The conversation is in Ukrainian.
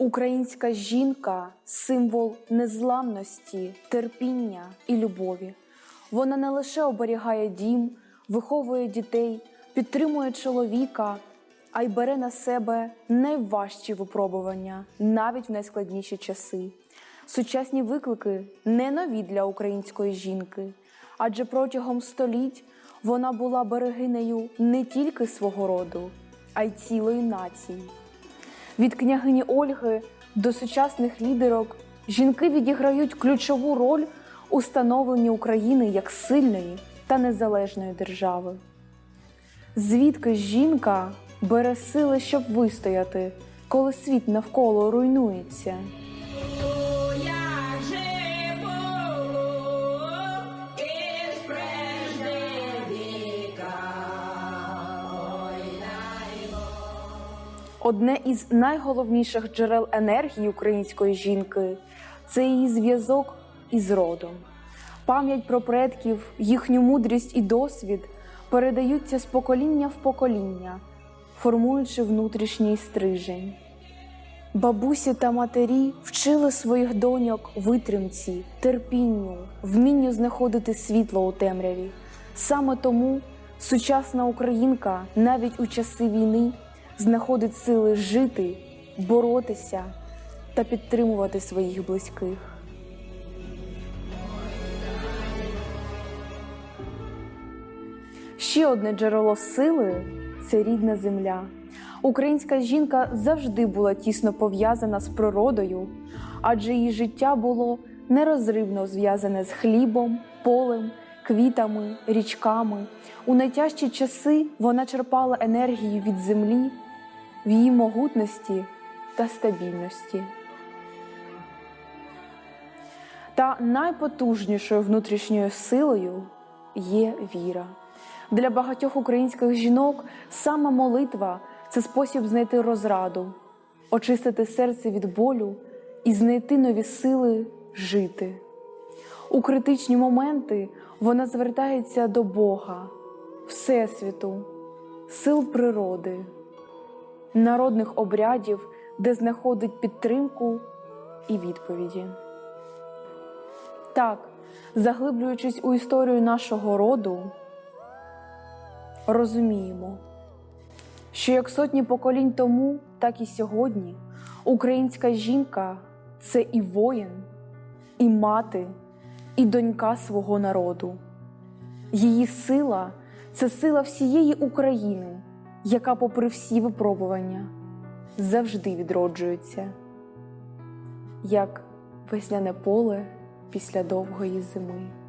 Українська жінка символ незламності, терпіння і любові. Вона не лише оберігає дім, виховує дітей, підтримує чоловіка, а й бере на себе найважчі випробування навіть в найскладніші часи. Сучасні виклики не нові для української жінки, адже протягом століть вона була берегинею не тільки свого роду, а й цілої нації. Від княгині Ольги до сучасних лідерок жінки відіграють ключову роль у становленні України як сильної та незалежної держави. Звідки жінка бере сили, щоб вистояти, коли світ навколо руйнується? Одне із найголовніших джерел енергії української жінки це її зв'язок із родом. Пам'ять про предків, їхню мудрість і досвід передаються з покоління в покоління, формуючи внутрішній стрижень. Бабусі та матері вчили своїх доньок витримці, терпінню, вмінню знаходити світло у темряві. Саме тому сучасна українка навіть у часи війни знаходить сили жити, боротися та підтримувати своїх близьких. Ще одне джерело сили це рідна земля. Українська жінка завжди була тісно пов'язана з природою, адже її життя було нерозривно зв'язане з хлібом, полем, квітами, річками. У найтяжчі часи вона черпала енергію від землі, в її могутності та стабільності. Та найпотужнішою внутрішньою силою є віра. Для багатьох українських жінок саме молитва це спосіб знайти розраду, очистити серце від болю і знайти нові сили жити. У критичні моменти вона звертається до Бога, Всесвіту, сил природи, народних обрядів, де знаходить підтримку і відповіді. Так, заглиблюючись у історію нашого роду, розуміємо, що як сотні поколінь тому, так і сьогодні українська жінка це і воїн, і мати, і донька свого народу. Її сила це сила всієї України, яка, попри всі випробування, завжди відроджується, як весняне поле після довгої зими.